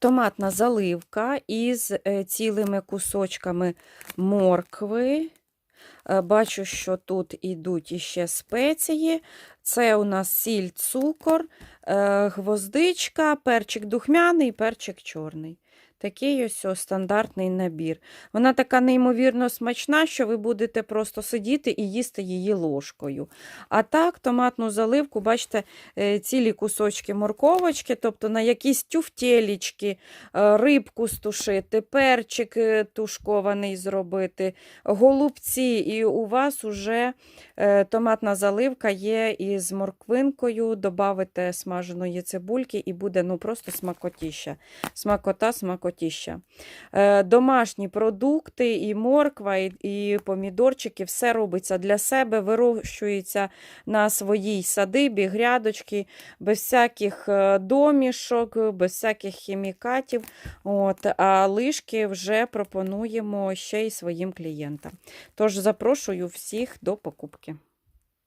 томатна заливка із е, цілими кусочками моркви. Е, Бачу, що тут ідуть іще спеції. Це у нас сіль, цукор, е, гвоздичка, перчик духмяний, перчик чорний. Такий ось о, стандартний набір. Вона така неймовірно смачна, що ви будете просто сидіти і їсти її ложкою. А так, томатну заливку, бачите, е, цілі кусочки морковочки, тобто на якісь тюфтєлічки, е, рибку стушити, перчик тушкований зробити, голубці, і у вас уже томатна заливка є із морквинкою, добавите смаженої цибульки і буде ну просто смакотіща. Смакота, смакотіща. Е, Домашні продукти, і морква, і, і помідорчики, все робиться для себе, вирощується на своїй садибі, грядочки, без всяких е, домішок, без всяких хімікатів. От, а лишки вже пропонуємо ще й своїм клієнтам. Тож запрошую всіх до покупки.